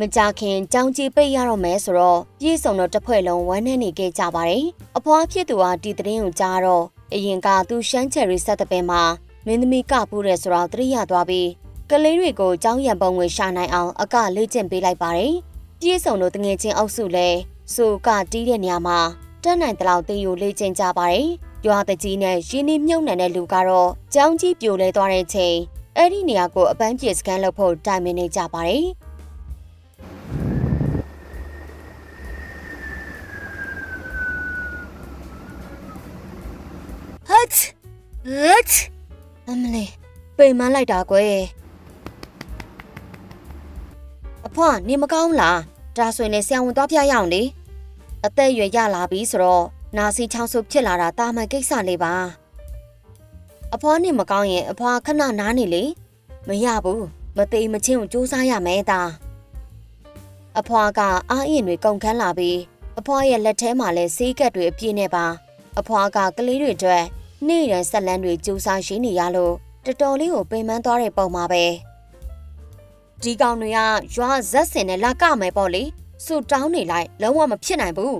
မကြခင်ကြောင်းကြီးပိတ်ရတော့မယ်ဆိုတော့ပြေးစုံတော့တစ်ဖွဲ့လုံးဝမ်းနဲ့နေခဲ့ကြပါတယ်အဖွားဖြစ်သူဟာဒီသတင်းကိုကြားတော့အရင်ကသူရှမ်းချယ်ရီဆက်တဲ့ပင်မှာမင်းသမီးကပူးတယ်ဆိုတော့သတိရသွားပြီးကလေးတွေကိုကြောင်းရံပုံငွေရှာနိုင်အောင်အကလေ့ကျင့်ပေးလိုက်ပါတယ်ပြေးစုံတို့တငယ်ချင်းအုပ်စုလည်းဆိုကတီးတဲ့နေရာမှာတက်နိုင်တဲ့လောက်တေးယူလေ့ကျင့်ကြပါတယ်ရွာတကြီးနဲ့ရင်းနှီးမြုပ်နှံတဲ့လူကတော့ကြောင်းကြီးပြိုလဲသွားတဲ့ချိန်အဲ့ဒီနေရာကိုအပန်းပြေစကန်လုပ်ဖို့တိုင်ပင်နေကြပါတယ် တ်ဟတ်အမလေးပိန်မလိုက်တာကွယ်အဖွားနေမကောင်းလားဒါဆိုရင်လည်းဆရာဝန်သွားပြရအောင်လေအသက်အရွယ်ရလာပြီဆိုတော့နာစီချောင်းဆုပ်ဖြစ်လာတာတာမန်ကိစ္စလေးပါအဖွားနေမကောင်းရင်အဖွားခဏနားနေလေမရဘူးမသေးမချင်းကိုစူးစမ်းရမယ်တာအဖွားကအားအင်တွေကုန်ခန်းလာပြီးအဖွားရဲ့လက်ထဲမှာလည်းဆေးကက်တွေအပြည့်နဲ့ပါအဖွားကကလေးတွေအတွက် နေ့တိုင်းဆက်လန်းတွေကြိုးစားရင်းနေရလို့တော်တော်လေးကိုပင်ပန်းသွားတဲ့ပုံမှာပဲဒီကောင်တွေကရွာဇက်စင်နဲ့လာကမယ်ပေါ့လေစူတောင်းနေလိုက်လုံးဝမဖြစ်နိုင်ဘူး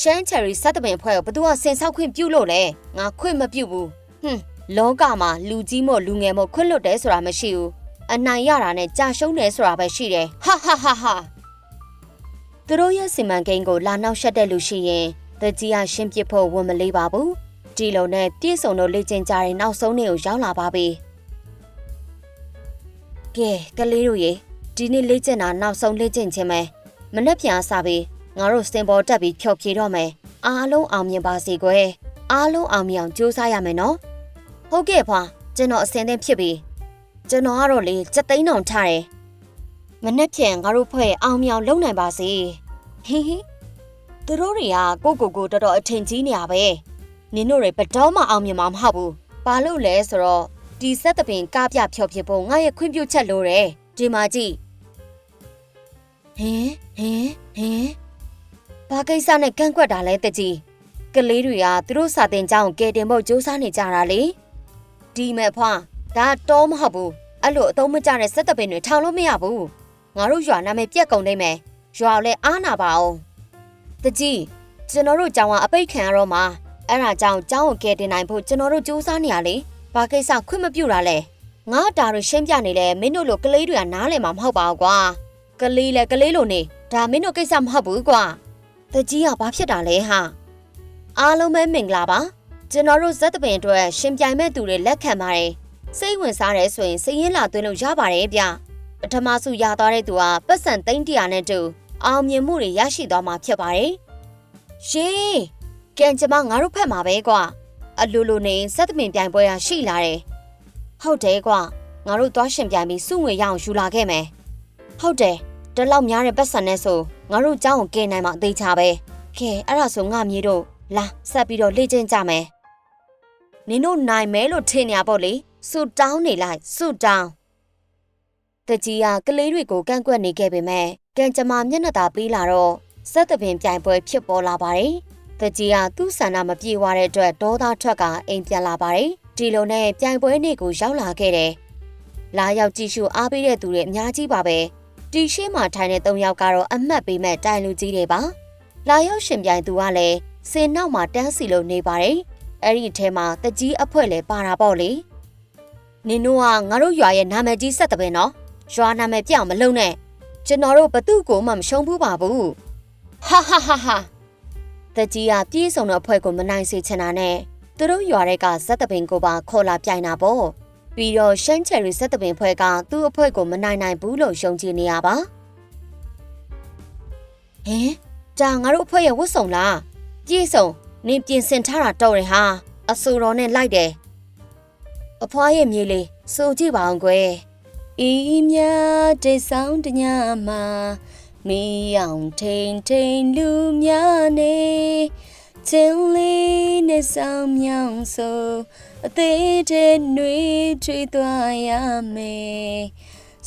ရှမ်းချယ်ရီစက်တပင်ဖွဲ့ကိုဘသူကစင်ဆောက်ခွင့်ပြုလို့လဲငါခွင့်မပြုဘူးဟွန်းလောကမှာလူကြီးမို့လူငယ်မို့ခွင့်လွတ်တယ်ဆိုတာမရှိဘူးအနိုင်ရတာနဲ့ကြာရှုံးတယ်ဆိုတာပဲရှိတယ်ဟာဟာဟာဟာ သူတို့ရဲ့စီမံကိန်းကိုလာနောက်ရှက်တဲ့လူရှိရင်တကြီးကရှင်းပစ်ဖို့ဝန်မလေးပါဘူးဒီလိုနဲ့ပြည့်စုံတို့လေ့ကျင့်ကြတဲ့နောက်ဆုံးနေ့ကိုရောက်လာပါပြီကဲကလေးတို့ရေဒီနေ့လေ့ကျင့်တာနောက်ဆုံးလေ့ကျင့်ခြင်းပဲမနှက်ပြန်အစားပြီးငါတို့စင်ပေါ်တက်ပြီးဖြော်ဖြေတော့မယ်အားလုံးအောင်မြင်ပါစေကွယ်အားလုံးအောင်မြင်အောင်ကြိုးစားရမယ်နော်ဟုတ်ကဲ့ဖွာကျွန်တော်အစင်းသင်းဖြစ်ပြီကျွန်တော်ကတော့လေစက်သိန်းတောင်ထားတယ် မနဲ့ဖြန်ငါတို့ဖွဲ့အောင်မြောင်လုံနိုင်ပါစေဟင်းဟင်းသူတို့တွေကကိုကိုကိုတော်တော်အထင်ကြီးနေရပဲနင်တို့တွေဘတော်မှအောင်မြင်မှာမဟုတ်ဘူးဘာလို့လဲဆိုတော့ဒီဆက်တပင်ကားပြဖြော်ဖြစ်ဖို့ငါရဲ့ခွင့်ပြုချက်လိုတယ်ဒီမှာကြည့်ဟင်းဟင်းဟင်းဘာကိစ္စနဲ့ကန့်ကွက်တာလဲတကြီးကလေးတွေကသူတို့စာတင်ကြောင်းကဲတင်ဖို့စူးစမ်းနေကြတာလေဒီမဲ့ဖွာဒါတော့မဟုတ်ဘူးအဲ့လိုအသုံးမကျတဲ့ဆက်တပင်တွေထောင်လို့မရဘူး ငါတို့ရွာနာမည်ပြက်ကုန်နေမယ်ရွာလည်းအားနာပါအောင်တကြီးကျွန်တော်တို့ကြောင်ကအပိတ်ခံရတော့မှာအဲ့ဒါကြောင့်ကြောင်ကိုကယ်တင်နိုင်ဖို့ကျွန်တော်တို့စူးစမ်းနေရလေဘာကိစ္စခွင့်မပြုတာလဲငါတာတို့ရှင်းပြနေလဲမင်းတို့လိုကလေးတွေကနားလည်မှာမဟုတ်ပါဘူးကွာကလေးလဲကလေးလိုနေဒါမင်းတို့ကိစ္စမဟုတ်ဘူးကွာတကြီးကဘာဖြစ်တာလဲဟာအားလုံးပဲမင်္ဂလာပါကျွန်တော်တို့ဇက်တပင်အတွက်ရှင်ပြိုင်မဲ့သူတွေလက်ခံပါတယ်စိတ်ဝင်စားတယ်ဆိုရင်စည်ရင်လာသွင်းလို့ရပါတယ်ဗျ ပထမဆုရသွားတဲ့သူဟာပတ်စံသိန်းတရာနဲ့တူအောင်မြင်မှုတွေရရှိသွားမှာဖြစ်ပါတယ်။ရှင်ကံကြမ္မာငါတို့ဖက်မှာပဲကွာအလိုလိုနေစက်သမင်ပြိုင်ပွဲရရှိလာတယ်။ဟုတ်တယ်ကွာငါတို့သွားရှင်ပြိုင်ပြီးစုငွေရအောင်ယူလာခဲ့မယ်။ဟုတ်တယ်တလောက်များတဲ့ပတ်စံနဲ့ဆိုငါတို့ကြောင်းကိုကယ်နိုင်မှာအသေးချာပဲ။ကဲအဲ့ဒါဆိုငါမြေတို့လာဆက်ပြီးတော့လေ့ကျင့်ကြမယ်။နင်တို့နိုင်မယ်လို့ထင်နေရပေါ့လေ။ဆူတောင်းနေလိုက်ဆူတောင်း တကြီးကကလေးတွေကိုကန့်ကွက်နေခဲ့ပေမဲ့ကံကြမ္မာမျက်နှာသာပေးလာတော့စက်တပင်ပြိုင်ပွဲဖြစ်ပေါ်လာပါတယ်။တကြီးကသူ့ဆန္ဒမပြေဝတဲ့အတွက်ဒေါသထွက်ကအိမ်ပြန်လာပါတယ်။ဒီလိုနဲ့ပြိုင်ပွဲနေ့ကိုရောက်လာခဲ့တယ်။လာရောက်ကြည့်ရှုအားပေးတဲ့သူတွေအများကြီးပါပဲ။တီရှင်းမှာထိုင်တဲ့၃ယောက်ကတော့အမှတ်ပေးမဲ့တိုင်လူကြီးတွေပါ။လာရောက်ရှင်ပြိုင်သူကလည်းစင်နောက်မှာတန်းစီလို့နေပါတယ်။အဲ့ဒီအထဲမှာတကြီးအဖွဲလည်းပါတာပေါ့လေ။နင်တို့ကငါတို့ရွာရဲ့နာမည်ကြီးစက်တပင်နော်။ ရွာနာမည်ပြောင်းမလုံးနဲ့ကျွန်တော်တို့ဘသူ့ကိုမှမရှုံးဘူးပါဘူးဟာဟာဟာဟာတကြီးကပြေးဆောင်တဲ့အဖွဲ့ကိုမနိုင်စေချင်တာနဲ့သူတို့ရွာတွေကဇက်တပင်ကိုပါခေါ်လာပြိုင်တာပေါ့ပြီးတော့ရှမ်းချယ်ရီဇက်တပင်ဖွဲ့ကသူ့အဖွဲ့ကိုမနိုင်နိုင်ဘူးလို့ရှုံချနေရပါဟင်ဒါငါတို့အဖွဲ့ရဲ့ဝတ်စုံလားပြေးဆောင်နင်ပြင်ဆင်ထားတာတော်တယ်ဟာအဆူတော်နဲ့လိုက်တယ်အဖွားရဲ့မြေလေးစိုးကြည့်ပါအောင်ကွယ် ဤမြတိတ်ဆောင်တညမှာမီအောင်ထိန်ထိန်လူများနေချင်းလေးနဲ့ဆောင်မြောင်ဆိုအသေးတဲ့နှွေးထွေးသွားရမယ်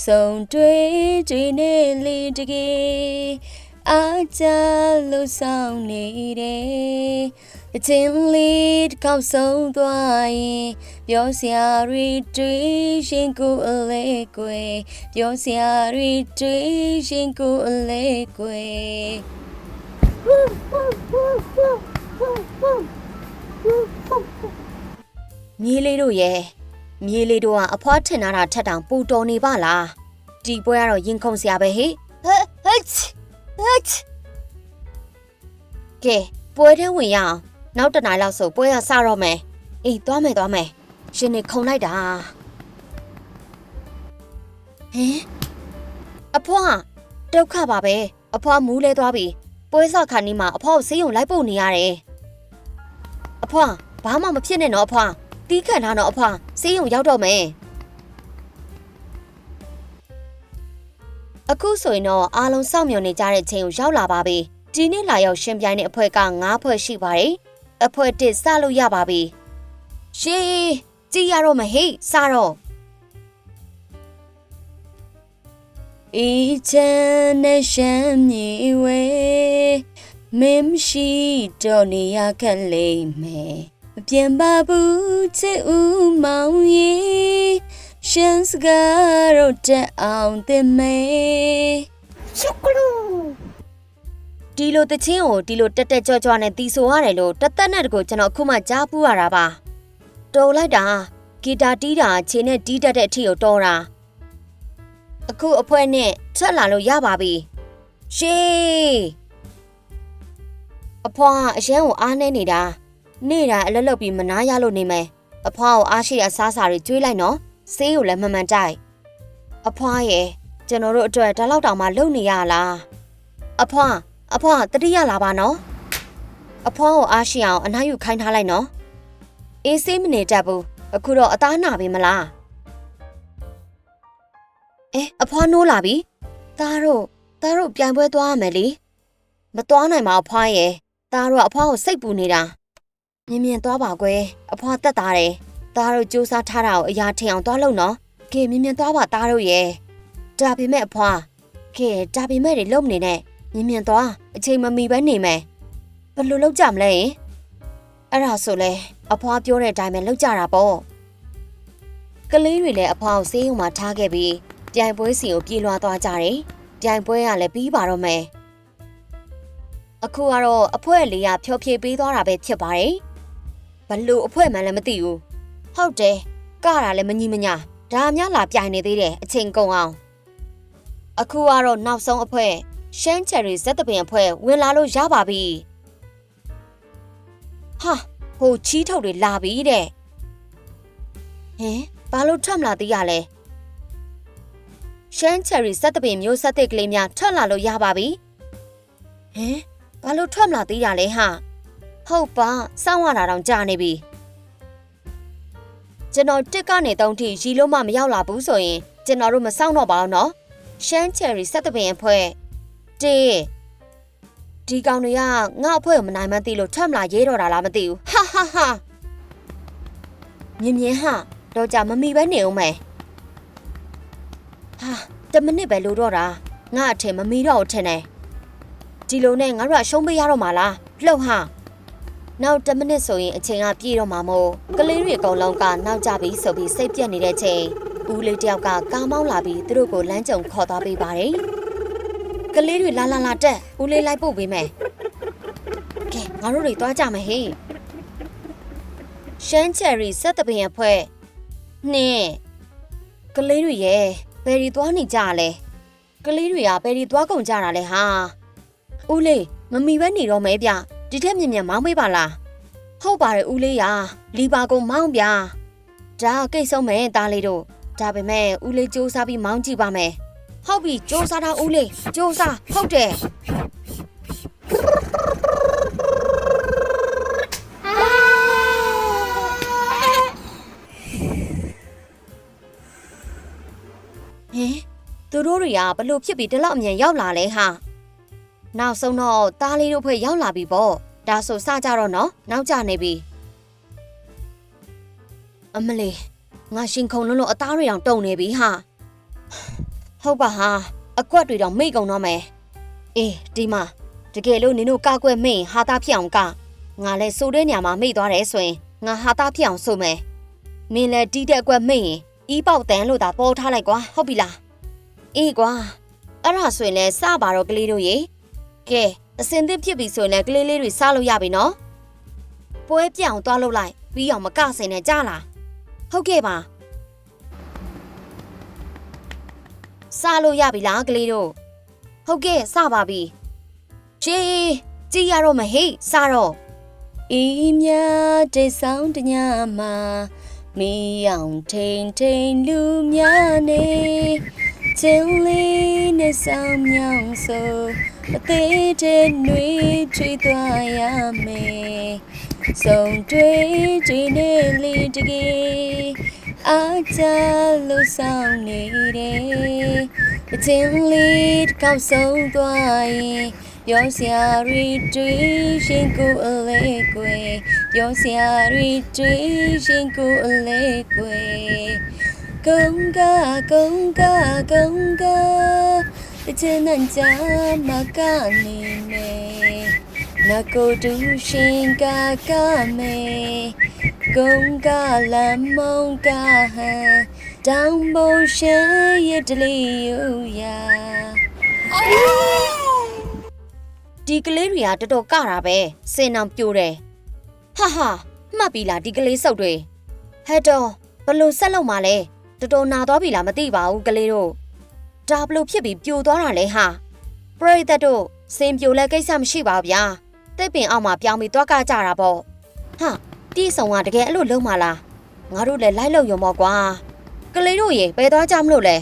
ဆုံတွေ့တွေ့နဲ့လေးတကယ်အားကြလို့ဆောင်နေတယ် အချင်းလေးတစ်ခေါက်ဆုံးသွားရင်ပြောစရာတွေတွေးရှင်ကိုအလဲကွယ်ပြောစရာတွေတွေးရှင်ကိုအလဲကွယ်မြေးလေးတို့ရဲ့မြေးလေးတို့ကအဖွားထင်တာထက်တောင်ပူတော်နေပါလားဒီပွဲကတော့ရင်ခုန်စရာပဲဟိဟဲ့ဟဲ့ဟဲ့ကဲပွဲထဲဝင်ရအောင် နောက်တစ်နိုင်လောက်ဆိုပွဲရစတော့မယ်အေးသွားမယ်သွားမယ်ရှင်နေခုန်လိုက်တာဟင်အဖွားဒုက္ခပါပဲအဖွားမူးလဲသွားပြီပွဲစခါနီးမှာအဖွားကိုဆေးရုံလိုက်ပို့နေရတယ်အဖွားဘာမှမဖြစ်နဲ့နော်အဖွားတီးခံထားတော့အဖွာဆေးရုံရောက်တော့မယ်အခုဆိုရင်တော့အားလုံးစောင့်မျှော်နေကြတဲ့ချိန်ကိုရောက်လာပါပြီဒီနေ့လာရောက်ရှင်ပြိုင်တဲ့အဖွဲ့က9ဖွဲ့ရှိပါတယ် အဖွဲ့1စလို့ရပါပြီရှေးကြည့်ရတော့မဟိစတော့အီချန်နဲ့ရှမ်းမြေဝဲမင်းရှိတော့နေရခက်လိမ့်မယ်မပြန်ပါဘူးချစ်ဦးမောင်ရေရှမ်းစကားတော့တက်အောင်တင်မေရှုကလူ ဒီလိုတချင်းကိုဒီလိုတက်တက်ကြွကြွနဲ့တီးဆိုရတယ်လို့တသက်နဲ့တကူကျွန်တော်အခုမှကြားပူးရတာပါတော်လိုက်တာဂီတာတီးတာခြေနဲ့တီးတတ်တဲ့အထီကိုတော်တာအခုအဖွဲနဲ့ထွက်လာလို့ရပါပြီရှေးအဖွားအရန်ကိုအားနေနေတာနေ့တိုင်းအလက်လုပ်ပြီးမနာရလို့နေမယ်အဖွားကိုအားရှိအစားအစာတွေကျွေးလိုက်နော်ဆေးကိုလည်းမှန်မှန်တိုက်အဖွားရဲ့ကျွန်တော်တို့အတွက်ဒါလောက်တောင်မှလုံနေရလားအဖွား အဖွားတတိယလာပါနော်အဖွားကိုအားရှိအောင်အနားယူခိုင်းထားလိုက်နော်အေးဆေးမနေတတ်ဘူးအခုတော့အသားနာပြီမလားအဲအဖွားနိုးလာပြီသားတို့သားတို့ပြိုင်ပွဲသွားရမယ်လေမသွားနိုင်ပါအဖွားရဲ့သားတို့ကအဖွားကိုစိတ်ပူနေတာမြင်မြင်သွားပါကွယ်အဖွားတက်တာတယ်သားတို့စူးစားထားတာကိုအရာထင်အောင်သွားလို့နော်ကဲမြင်မြင်သွားပါသားတို့ရဲ့ဒါပေမဲ့အဖွားကဲဒါပေမဲ့တွေလုံနေနဲ့ မြင်မြင်သွားအချိန်မမီပဲနေမယ်ဘယ်လိုလုပ်ကြမလဲအဲ့ဒါဆိုလဲအဖွားပြောတဲ့အတိုင်းပဲလုပ်ကြတာပေါ့ကလေးတွေလည်းအဖွားကိုဆေးရုံမှာထားခဲ့ပြီးပြိုင်ပွဲစီကိုပြေးလွှားသွားကြတယ်ပြိုင်ပွဲကလည်းပြီးပါတော့မယ်အခုကတော့အဖွဲလေးကဖြောဖြေပေးသွားတာပဲဖြစ်ပါတယ်ဘလို့အဖွဲမှန်းလည်းမသိဘူးဟုတ်တယ်ကတာလည်းမညီမညာဒါများလာပြိုင်နေသေးတယ်အချိန်ကုန်အောင်အခုကတော့နောက်ဆုံးအဖွဲ ရှမ်းချယ်ရီဇက်တပင်အဖွဲဝင်လာလို့ရပါပြီဟာဟိုချီးထုတ်တွေလာပြီတဲ့ဟင်ဘာလို့ထွက်မလာသေးရလဲရှမ်းချယ်ရီဇက်တပင်မျိုးဆက်သစ်ကလေးများထွက်လာလို့ရပါပြီဟင်ဘာလို့ထွက်မလာသေးရလဲဟာဟုတ်ပါစောင့်ရတာတော့ကြာနေပြီကျွန်တော်တစ်ကနေတုံးထိရီလို့မှမရောက်လာဘူးဆိုရင်ကျွန်တော်တို့မစောင့်တော့ပါဘူးနော်ရှမ်းချယ်ရီဆက်တပင်အဖွဲ တေးဒီကောင်တွေကငါ့အဖွဲကိုမနိုင်မှန်းသိလို့ထွက်မလာရေးတော့တာလားမသိဘူးဟာဟာဟာမြင်မြင်ဟာတော့ကြမမီပဲနေအောင်မယ်ဟာတမနစ်ပဲလို့တော့တာငါအထင်မမီတော့ဘူးထင်တယ်ဒီလိုနဲ့ငါတို့ကရှုံးပေးရတော့မှာလားလှုပ်ဟာနောက်10မိနစ်ဆိုရင်အချိန်ကပြည့်တော့မှာမို့ကလေးတွေအကုန်လုံးကနောက်ကျပြီဆိုပြီးစိတ်ပြက်နေတဲ့ချိန်ဦးလေးတယောက်ကကားမောင်းလာပြီးသူတို့ကိုလမ်းကြုံခေါ်သွားပေးပါတယ် ကလေးတွေလာလာလာတက်ဦးလေးလိုက်ပို့ပေးမယ်ကဲငါတို့တွေသွားကြမယ်ဟေးရှမ်းချယ်ရီဆက်တပင်ရဖွဲ့နှင်းကလေးတွေရဲ့ဘယ်ဒီသွားနေကြလဲကလေးတွေကဘယ်ဒီသွားကုန်ကြတာလဲဟာဦးလေးမမီပဲနေတော့မဲဗျဒီထက်မြင်မြန်မောင်းပေးပါလားဟုတ်ပါတယ်ဦးလေးရာလီပါကုံမောင်းဗျာဒါကိတ်ဆုံးမယ်သားလေးတို့ဒါပေမဲ့ဦးလေးစူးစမ်းပြီးမောင်းကြည့်ပါမယ် ဟုတ်ပြီစူးစမ်းတာဦးလေးစူးစမ်းဟုတ်တယ်ဟင်သူတို့တွေကဘလို့ဖြစ်ပြီးဒီလောက်အမြန်ရောက်လာလဲဟာနောက်ဆုံးတော့သားလေးတို့ဖွဲ့ရောက်လာပြီပေါ့ဒါဆိုစကြတော့နော်နောက်ကျနေပြီအမလေးငါရှင်ခုံလုံးလုံးအသားတွေတောင်တုံနေပြီဟာ ဟုတ်ပါဟာအကွက်တွေတောင်မိတ်ကုန်တော့မယ်အေးဒီမှာတကယ်လို့နင်တို့ကောက်ွက်မင်းဟာသားဖြစ်အောင်ကငါလည်းစိုးတဲ့ညမှာမိတ်သွားတယ်ဆိုရင်ငါဟာသားဖြစ်အောင်ဆိုမယ်မင်းလည်းတီးတဲ့အကွက်မင်းရင်ဤပေါက်တန်လို့သာပေါ်ထားလိုက်ကွာဟုတ်ပြီလားအေးကွာအဲ့ဒါဆိုရင်လည်းစပါတော့ကလေးတို့ရေကဲအစင်သစ်ဖြစ်ပြီဆိုရင်လည်းကလေးလေးတွေစားလို့ရပြီနော်ပွဲပြောင်းသွားလို့လိုက်ပြီးအောင်မကစင်နဲ့ကြားလားဟုတ်ကဲ့ပါ စားလို့ရပြီလားကလေးတို့ဟုတ်ကဲ့စပါပြီရှေးကြည့်ရတော့မဟေ့စားတော့ဤမြတိတ်ဆောင်တညမှာမီးအောင်ထိန်ထိန်လူများနေချင်းလေးနဲ့ဆောင်မြောင်ဆိုအသေးတဲ့နှွေးချွေသွားရမယ်ဆုံတွေ့ကြည်နေလေတကယ် အားကြလို့ဆောင်နေတယ်အချင်းလေးတစ်ခေါက်ဆုံးသွားရင်ပြောစရာရီတွေ့ရှင်ကိုအလေးကွယ်ပြောစရာရီတွေ့ရှင်ကိုအလေးကွယ်ကုန်းကကုန်းကကုန်းကတချင်နဲ့ကြမှာကနေမယ်ငါကိုတူရှင်ကကမယ် ကုန်းကလမ်းမုံကဟန်တောင်ပုံရှမ်းရတလီယူရာဒီကလေးတွေကတော်တော်ကတာပဲစင်အောင်ပြိုတယ်ဟာဟာမှတ်ပြီလားဒီကလေးစုပ်တွေဟဲ့တော့ဘလို့ဆက်လုပ်မှလဲတော်တော်နာသွားပြီလားမသိပါဘူးကလေးတို့ဒါဘလို့ဖြစ်ပြီးပြိုသွားတာလဲဟာပရိသတ်တို့စင်ပြိုလဲကိစ္စမရှိပါဘူးဗျာတစ်ပင်အောက်မှာပြောင်းပြီးသွားကကြတာပေါ့ဟာ တီးဆောင်ကတကယ်အဲ့လိုလုံးမလားငါတို့လည်းလိုက်လို့ရုံပေါ့ကွာကလေးတို့ရေဘယ်သွားကြမလို့လဲ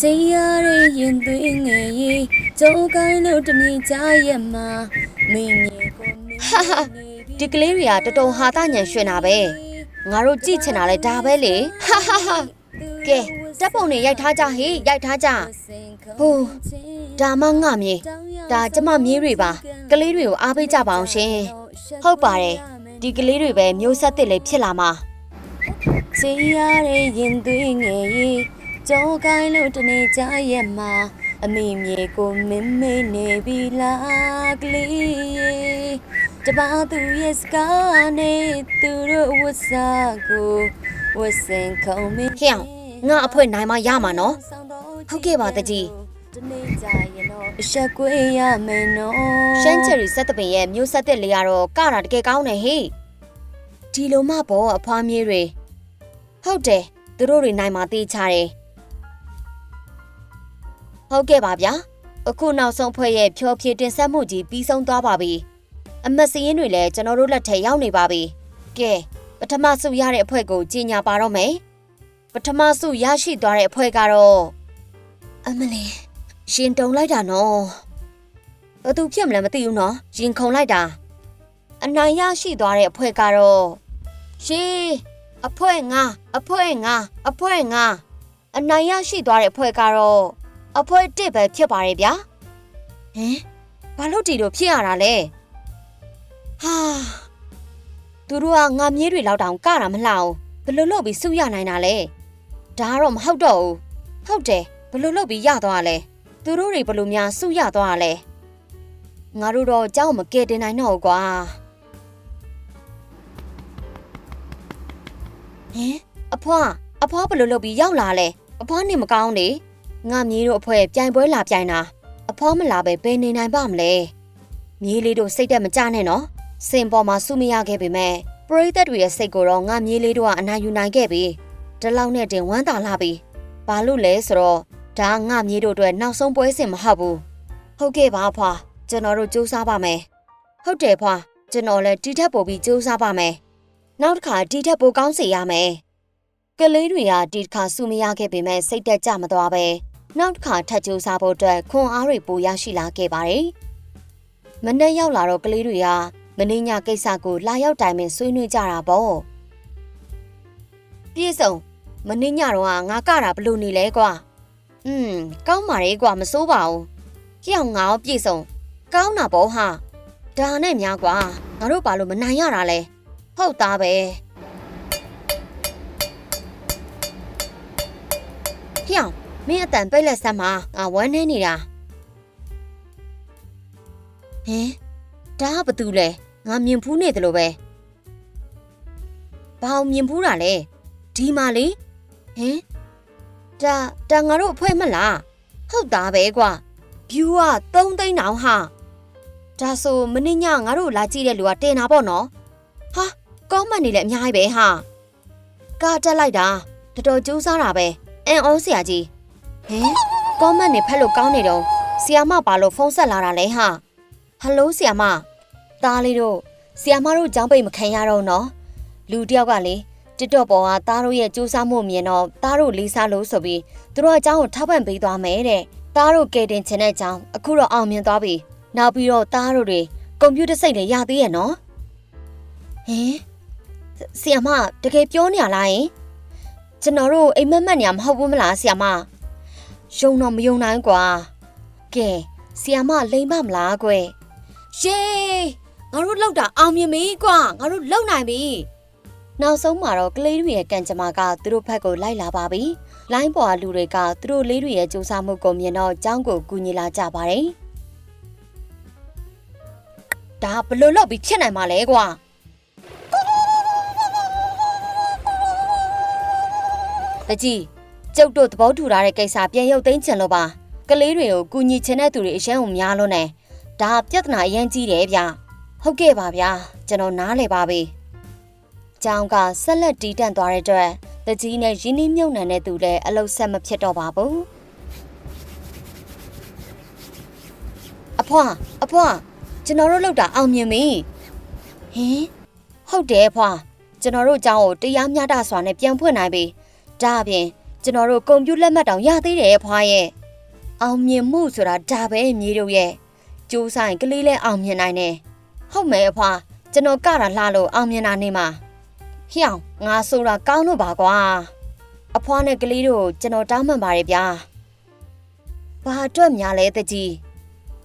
စေရရဲ့ရင်သွေးငယ်ရေးကြုံကိုင်းလို့တမြင်ကြရဲ့မှာမင်းရဲ့ကိုမင်းဟာဟာဒီကလေးတွေကတော်တော်ဟာတညံရွှင်တာပဲငါတို့ကြည့်ချင်တာလဲဒါပဲလေဟာဟာဟာကဲ တက်ပုံတွေရိုက်ထားကြဟေးရိုက်ထားကြဟိုဒါမှငါမြေဒါကျမမြေးတွေပါကလေးတွေကိုအားပေးကြပါအောင်ရှင်ဟုတ်ပါတယ်ဒီကလေးတွေပဲမျိုးဆက်သစ်လေးဖြစ်လာမှာစေရရဲ့ရင်သွေးငယ်ရေးကြုံကိုင်းလို့တနေ့ကြရဲ့မှာအမိမြေကိုမင်းမေးနေပြီလားကလေးရေတပါသူရဲ့စကားနဲ့သူတို့ဝတ်စားကိုဝတ်စင်ခုံမင်းဟေ့အောင် ငါအဖွဲနိုင်မှရမှာနော်ဟုတ်ကဲ့ပါတကြီးတနေ့ကြရင်တော့အဆက်ကွေးရမယ်နော်ရှမ်းချယ်ရီစက်တပင်ရဲ့မျိုးဆက်သစ်လေးကတော့ကတာတကယ်ကောင်းတယ်ဟေ့ဒီလိုမှပေါ့အဖွားမြေးတွေဟုတ်တယ်သူတို့တွေနိုင်မှတေးချတယ်ဟုတ်ကဲ့ပါဗျာအခုနောက်ဆုံးဖွဲ့ရဲ့ဖြောဖြေတင်ဆက်မှုကြီးပြီးဆုံးသွားပါပြီအမတ်စရင်တွေလည်းကျွန်တော်တို့လက်ထဲရောက်နေပါပြီကဲပထမဆုရတဲ့အဖွဲ့ကိုကြီးညာပါတော့မယ် ပထမဆုရရှိသွားတဲ့အဖွဲ့ကတော့အမလီရှင်တုံလိုက်တာနော်ဘသူဖြစ်မလဲမသိဘူးနော်ရင်ခုန်လိုက်တာအနိုင်ရရှိသွားတဲ့အဖွဲ့ကတော့ရှေးအဖွဲ့ငါအဖွဲ့ငါအဖွဲ့ငါအနိုင်ရရှိသွားတဲ့အဖွဲ့ကတော့အဖွဲ့တစ်ပဲဖြစ်ပါရဲ့ဗျာဟင်ဘာလို့ဒီလိုဖြစ်ရတာလဲဟာသူတို့ကငါမြေးတွေလောက်တောင်ကတာမလှအောင်ဘယ်လိုလုပ်ပြီးစုရနိုင်တာလဲ ဒါကတော့မဟုတ်တော့ဘူးဟုတ်တယ်ဘယ်လိုလုပ်ပြီးရသွားလဲသူတို့တွေဘယ်လိုများစုရသွားလဲငါတို့တော့ကြောက်မကဲတင်နိုင်တော့ဘူးကွာဟင်အဖွားအဖွားဘယ်လိုလုပ်ပြီးရောက်လာလဲအဖွားနေမကောင်းလေငါမြေးတို့အဖွဲပြိုင်ပွဲလာပြိုင်တာအဖွားမလာပဲဘယ်နေနိုင်ပါမလဲမြေးလေးတို့စိတ်တက်မကြနဲ့နော်စင်ပေါ်မှာစုမရခဲ့ပေမဲ့ပရိသတ်တွေရဲ့စိတ်ကိုတော့ငါမြေးလေးတို့ကအနိုင်ယူနိုင်ခဲ့ပြီ ဒီလောက်နဲ့တင်ဝမ်းသာလာပြီဘာလို့လဲဆိုတော့ဒါငါမြေးတို့အတွက်နောက်ဆုံးပွဲစဉ်မဟုတ်ဘူးဟုတ်ကဲ့ပါအဖွားကျွန်တော်တို့စူးစမ်းပါမယ်။ဟုတ်တယ်ဖွာကျွန်တော်လည်းဒီထက်ပိုပြီးစူးစမ်းပါမယ်။နောက်တစ်ခါဒီထက်ပိုကောင်းစေရမယ်။ကလေးတွေကဒီတစ်ခါစုမရခဲ့ပေမဲ့စိတ်သက်ကြမသွားပဲနောက်တစ်ခါထပ်စူးစမ်းဖို့အတွက်ခွန်အားတွေပိုရရှိလာခဲ့ပါတယ်။မနေ့ရောက်လာတော့ကလေးတွေကမင်းညကိစ္စကိုလာရောက်တိုင်ပင်ဆွေးနွေးကြတာပေါ့။ပြေဆုံး မနေ့ညတော့ငါကတာဘလို့နေလဲကွာ။อืมကောင်းပါလေကွာမစိုးပါဘူး။ကြောင်ငါရောပြေဆုံးကောင်းတာပေါ့ဟာဒါနဲ့များကွာငါတို့ဘာလို့မနိုင်ရတာလဲဟုတ်သားပဲဟျောင်းမင်းအတန်ပိတ်လက်ဆက်မှာငါဝမ်းနေနေတာဟင်ဒါကဘာတူလဲငါမြင်ဖူးနေတယ်လို့ပဲဘာအောင်မြင်ဖူးတာလဲဒီမှာလေ ဟင်ဒါဒါငါတို့အဖွဲမလားဟုတ်တာပဲကွာ view က3သိန်းတောင်ဟာဒါဆိုမင်းညငါတို့လာကြည့်တဲ့လူကတင်တာပေါ့နော်ဟာကောမန့်နေလည်းအများကြီးပဲဟာကာတက်လိုက်တာတော်တော်ကြိုးစားတာပဲအန်အောဆရာကြီးဟင်ကောမန့်နေဖက်လို့ကောင်းနေတော့ဆီယာမပါလို့ဖုန်းဆက်လာတာလဲဟာဟယ်လိုဆီယာမတားလေးတို့ဆီယာမတို့ကြောင်းပိတ်မခံရတော့နော်လူတယောက်ကလေ TikTok ပေါ်ကသားတို့ရဲ့စူးစမ်းမှုမြင်တော့သားတို့လေးစားလို့ဆိုပြီးသူတို့အကြောင်းကိုထောက်ပံ့ပေးသွားမယ်တဲ့သားတို့ကယ်တင်ခြင်းတဲ့အကြောင်းအခုတော့အောင်မြင်သွားပြီနောက်ပြီးတော့သားတို့တွေကွန်ပျူတာစိတ်နဲ့ရသေးရဲ့နော်ဟင်ဆီယမတကယ်ပြောနေရလားယင်ကျွန်တော်တို့အိမ်မက်မက်နေရမဟုတ်ဘူးမလားဆီယမယုံတော့မယုံနိုင်ကွာကဲဆီယမလိမ်မမလားကွယ်ရှေးငါတို့လောက်တာအောင်မြင်ပြီကွာငါတို့လောက်နိုင်ပြီ နောက်ဆုံးမှာတော့ကလေးတွေရဲ့ကံကြမ္မာကသူတို့ဘက်ကိုလိုက်လာပါပြီ။လိုင်းပေါ်လူတွေကသူတို့လေးတွေရဲ့ကြိုးစားမှုကိုမြင်တော့ကျောင်းကိုကူညီလာကြပါတယ်။ဒါဘလို့လောက်ပြီးဖြစ်နိုင်မှာလဲကွာ။တကြီးကျုပ်တို့သဘောတူထားတဲ့ကိစ္စပြန်ရုပ်သိမ်းချင်လို့ပါ။ကလေးတွေကိုကူညီချင်တဲ့သူတွေအရှမ်းုံများလို့နဲ့ဒါပြဿနာအရင်ကြီးတယ်ဗျ။ဟုတ်ကဲ့ပါဗျာကျွန်တော်နားလည်ပါပြီ။ ကျောင်းကဆက်လက်တီးတန့်သွားတဲ့အတွက်တကြီးနဲ့ရင်းနှီးမြုပ်နှံတဲ့သူလည်းအလုဆက်မဖြစ်တော့ပါဘူးအဖွာအဖွာကျွန်တော်တို့လောက်တာအောင်မြင်ပြီဟင်ဟုတ်တယ်အဖွာကျွန်တော်တို့ကျောင်းကိုတရားမျှတစွာနဲ့ပြန်ဖွင့်နိုင်ပြီဒါအပြင်ကျွန်တော်တို့ကွန်ပျူတာလက်မှတ်တောင်ရသေးတယ်အဖွာရဲ့အောင်မြင်မှုဆိုတာဒါပဲမြေတို့ရဲ့ကြိုးဆိုင်ကလေးလဲအောင်မြင်နိုင်တယ်ဟုတ်မယ်အဖွာကျွန်တော်ကတာလှလို့အောင်မြင်တာနေမှာ ဟျောင်းငါဆိုတာကောင်းလို့ပါကွာအဖွားနဲ့ကလေးတို့ကျွန်တော်တောင်းပန်ပါတယ်ဗျာဘာအတွက်များလဲတကြီး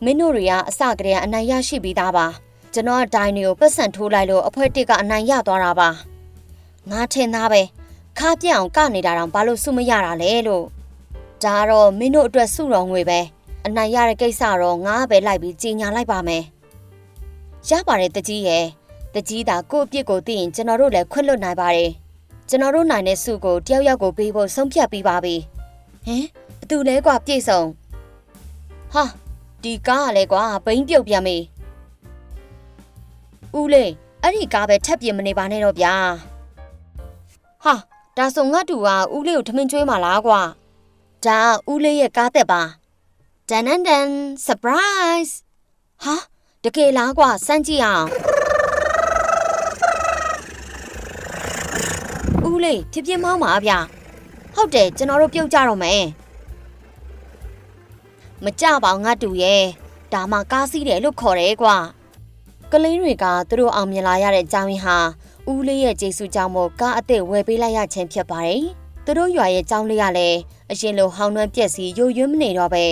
မင်းတို့တွေကအစကတည်းကအနိုင်ရရှိပြီးသားပါကျွန်တော်ကဒိုင်းတွေကိုပတ်စံထိုးလိုက်လို့အဖွဲတစ်ကအနိုင်ရသွားတာပါငါထင်သားပဲခါပြအောင်ကနေတာတောင်ဘာလို့စုမရတာလဲလို့ဒါတော့မင်းတို့အတွက်စုတော်ငွေပဲအနိုင်ရတဲ့ကိစ္စတော့ငါပဲလိုက်ပြီးကြီးညာလိုက်ပါမယ်ရပါတယ်တကြီးရဲ့ တကြီးတာကိုယ့်အပြစ်ကိုသိရင်ကျွန်တော်တို့လည်းခွင့်လွတ်နိုင်ပါတယ်ကျွန်တော်တို့နိုင်တဲ့စုကိုတယောက်ယောက်ကိုပေးဖို့ဆုံးဖြတ်ပြီးပါပြီဟင်ဘသူလဲကွာပြည့်စုံဟာဒီကားကလည်းကွာဘိန်းပြုတ်ပြန်ပြီဦးလေးအဲ့ဒီကားပဲထပ်ပြင်မနေပါနဲ့တော့ဗျာဟာဒါဆိုငါတူကဦးလေးကိုထမင်းကျွေးมาလားကွာဒါဦးလေးရဲ့ကားသက်ပါတန်တန်တန် surprise ဟာတကယ်လားကွာစမ်းကြည့်အောင် ဦးလေးဖြစ်ဖြစ်မောင်းပါဗျာဟုတ်တယ်ကျွန်တော်တို့ပြုတ်ကြတော့မယ်မကြပါဘူးငါတူရဲ့ဒါမှကားစီးတယ်လို့ခေါ်တယ်ကွာကလေးတွေကသူတို့အောင်မြင်လာရတဲ့အကြောင်းရင်းဟာဦးလေးရဲ့ကျေးဇူးကြောင့်မို့ကားအစ်စ်ဝယ်ပေးလိုက်ရခြင်းဖြစ်ပါတယ်သူတို့ရွာရဲ့ကျောင်းလေးကလည်းအရင်လိုဟောင်းနှွမ်းပြက်စီယိုယွင်းမနေတော့ပဲ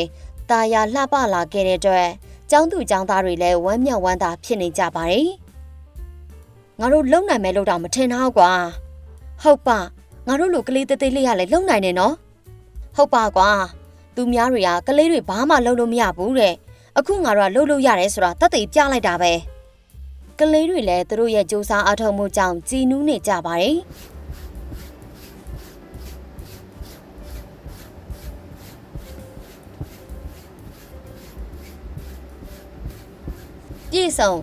ตาရလှပလာခဲ့တဲ့အတွက်ကျောင်းသူကျောင်းသားတွေလည်းဝမ်းမြောက်ဝမ်းသာဖြစ်နေကြပါတယ်ငါတို့လုံနိုင်မယ်လို့တော့မထင်တော့ကွာ ဟုတ်ပါငါတို့လိုကလေးသေးသေးလေးရလဲလုံနိုင်တယ်နော်ဟုတ်ပါကွာသူများတွေကကလေးတွေဘာမှလုံလို့မရဘူးတဲ့အခုငါတို့ကလုံလို့ရတယ်ဆိုတာတတ်သိပြလိုက်တာပဲကလေးတွေလည်းသူတို့ရဲ့စူးစမ်းအထောက်မှုကြောင့်ကြည်နူးနေကြပါတယ်ပြည့်စုံ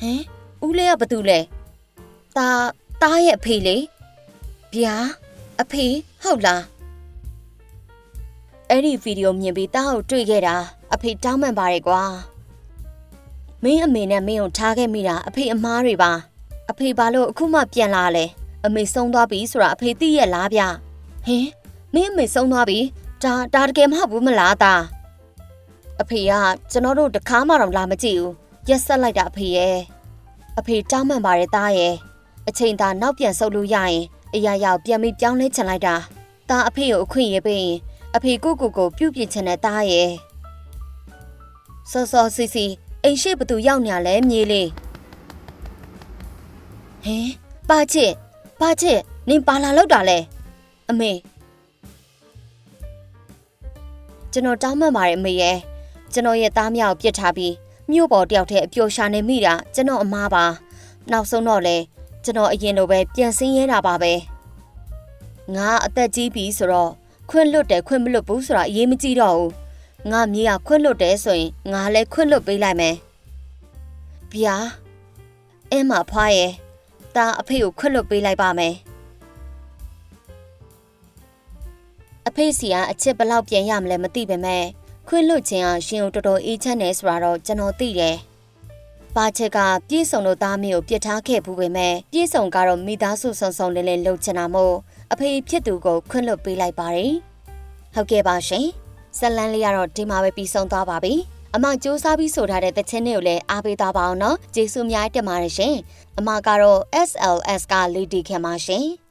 ဟမ်ဦးလေးကဘာတူလဲตาတားရဲ့အဖေလေဗျာအဖေဟုတ်လားအဲ့ဒီဗီဒီယိုမြင်ပြီးတားကိုတွေ့ခဲ့တာအဖေတောင်းပန်ပါတယ်ကွာမင်းအမေနဲ့မင်းကိုထားခဲ့မိတာအဖေအမားတွေပါအဖေဘာလို့အခုမှပြန်လာလဲအမေဆုံးသွားပြီဆိုတာအဖေသိရဲ့လားဗျဟင်မင်းအမေဆုံးသွားပြီဒါဒါတကယ်မဟုတ်ဘူးမလားတာအဖေကကျွန်တော်တို့တခါမှတော့လာမကြည့်ဘူးရက်ဆက်လိုက်တာအဖေရဲ့အဖေတောင်းပန်ပါတယ်တားရဲ့ အချိန်သာနောက်ပြန်ဆုပ်လို့ရရင်အရာရာပြန်ပြီးပြောင်းလဲချင်လိုက်တာဒါအဖေကိုအခွင့်ရေးပေးရင်အဖေကိုကိုကိုပြုတ်ပြင်ချင်တဲ့သားရဲ့စောစောစီစီအိမ်ရှိဘသူရောက်နေလဲမြေးလေးဟင်ပါချစ်ပါချစ်နင်ပါလာလောက်တာလဲအမေကျွန်တော်တောင်းပန်ပါတယ်အမေရဲ့ကျွန်တော်ရဲ့သားမြောက်ပြစ်ထားပြီးမြို့ပေါ်တယောက်တည်းအပျော်ရှာနေမိတာကျွန်တော်အမားပါနောက်ဆုံးတော့လဲ ကျွန်တော်အရင်လိုပဲပြန်ဆင်းရဲတာပါပဲငါအသက်ကြီးပြီဆိုတော့ခွင့်လွတ်တယ်ခွင့်မလွတ်ဘူးဆိုတာအရေးမကြီးတော့ဘူးငါမြေကခွင့်လွတ်တယ်ဆိုရင်ငါလည်းခွင့်လွတ်ပေးလိုက်မယ်ဗျာအင်းမဖွားရဲ့တာအဖေကိုခွင့်လွတ်ပေးလိုက်ပါမယ်အဖေစီကအချစ်ဘလောက်ပြန်ရမလဲမသိပေမဲ့ခွင့်လွတ်ခြင်းကရှင်ကိုတော်တော်အေးချမ်းနေဆိုတာတော့ကျွန်တော်သိတယ်။ ပါချက်ကပြေးဆောင်လို့သားမီးကိုပြစ်ထားခဲ့ဘူးပေမဲ့ပြေးဆောင်ကတော့မိသားစုဆုံဆုံလေးလေးလှုပ်ချင်တာမို့အဖေဖြစ်သူကိုခွင့်လွတ်ပေးလိုက်ပါတယ်။ဟုတ်ကဲ့ပါရှင်။ဇက်လန်းလေးကတော့ဒီမှာပဲပြီးဆုံးသွားပါပြီ။အမစူးစမ်းပြီးဆိုထားတဲ့တခြင်းတွေကိုလည်းအားပေးသွားပါအောင်နော်။ကျေးဇူးအများကြီးတင်ပါတယ်ရှင်။အမကတော့ SLS ကလေးတီခင်ပါရှင်။